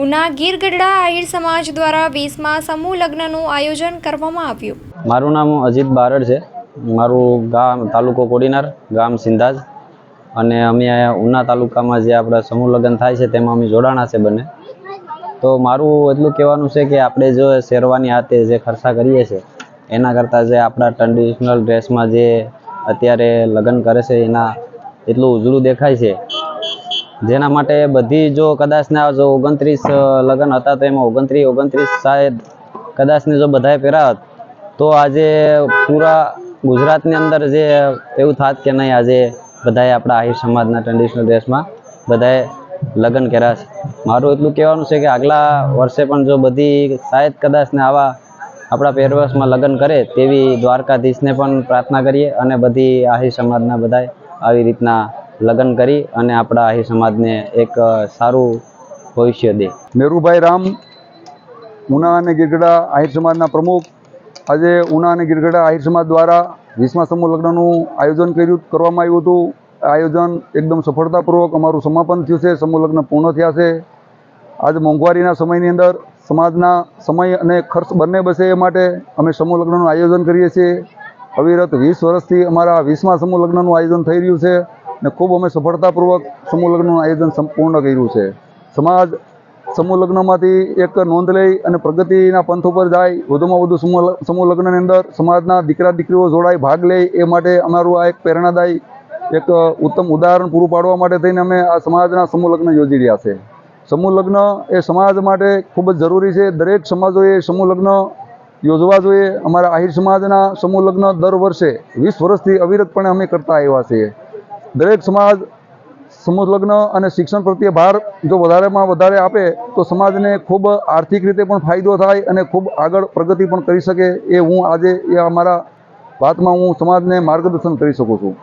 ઉના ગીર ગઢડા આહિર સમાજ દ્વારા વીસમાં સમૂહ લગ્નનું આયોજન કરવામાં આવ્યું. મારું નામ અજીત બારડ છે. મારું ગામ તાલુકો કોડીનાર, ગામ સિંધાજ. અને અમે અહીંયા ઉના તાલુકામાં જે આપણા સમૂહ લગ્ન થાય છે તેમાં અમે જોડાણા છે બંને. તો મારું એટલું કહેવાનું છે કે આપણે જો શેરવાની હાથે જે ખર્ચા કરીએ છીએ, એના કરતાં જે આપણા ટ્રેડિશનલ ડ્રેસમાં જે અત્યારે લગ્ન કરે છે, એના એટલું ઉજળું દેખાય છે જેના માટે બધી જો કદાચ ને આ જો ઓગણત્રીસ લગ્ન હતા તો એમાં ઓગણત્રીસ ઓગણત્રીસ શાયદ કદાચ ને જો બધાએ પહેરાવત તો આજે પૂરા ગુજરાતની અંદર જે એવું થાત કે નહીં, આજે બધાએ આપણા આહિર સમાજના ટ્રેડિશનલ ડ્રેસમાં બધાએ લગ્ન કર્યા છે. મારું એટલું કહેવાનું છે કે આગલા વર્ષે પણ જો બધી શાયદ કદાચ ને આવા આપણા પહેરવેશમાં લગ્ન કરે, તેવી દ્વારકાધીશને પણ પ્રાર્થના કરીએ અને બધી આહિર સમાજના બધાએ આવી રીતના લગ્ન કરી અને આપણા આહિર સમાજને એક સારું ભવિષ્ય દે. મેરુભાઈ રામ, ઉના અને ગીરગઢા આહિર સમાજના પ્રમુખ. આજે ઉના અને ગીરગઢા આહિર સમાજ દ્વારા વીસમા સમૂહ લગ્નનું આયોજન કર્યું, કરવામાં આવ્યું હતું. આયોજન એકદમ સફળતાપૂર્વક અમારું સમાપન થયું છે, સમૂહ લગ્ન પૂર્ણ થયા છે. આજ મોંઘવારીના સમયની અંદર સમાજના સમય અને ખર્ચ બંને બસે એ માટે અમે સમૂહ લગ્નનું આયોજન કરીએ છીએ. અવિરત વીસ વર્ષથી અમારા વીસમા સમૂહ લગ્નનું આયોજન થઈ રહ્યું છે. અને ખૂબ અમે સફળતાપૂર્વક સમૂહ લગ્નનું આયોજન સંપૂર્ણ કર્યું છે. સમાજ સમૂહ લગ્નમાંથી એક નોંધ લઈ અને પ્રગતિના પંથ ઉપર જાય, વધુમાં વધુ સમૂહ સમૂહ અંદર સમાજના દીકરા દીકરીઓ જોડાય, ભાગ લે, એ માટે અમારું આ એક પ્રેરણાદાયી, એક ઉત્તમ ઉદાહરણ પૂરું પાડવા માટે થઈને અમે આ સમાજના સમૂહ લગ્ન યોજી રહ્યા છે. સમૂહ લગ્ન એ સમાજ માટે ખૂબ જ જરૂરી છે. દરેક સમાજોએ સમૂહ લગ્ન યોજવા જોઈએ. અમારા આહિર સમાજના સમૂહ લગ્ન દર વર્ષે વીસ વર્ષથી અવિરતપણે અમે કરતા આવ્યા છીએ. દરેક સમાજ સમૂહ લગ્ન અને શિક્ષણ પ્રત્યે ભાર જો વધારેમાં વધારે આપે, તો સમાજને ખૂબ આર્થિક રીતે પણ ફાયદો થાય અને ખૂબ આગળ પ્રગતિ પણ કરી શકે એ હું આજે એ અમારા વાતમાં હું સમાજને માર્ગદર્શન કરી શકું છું.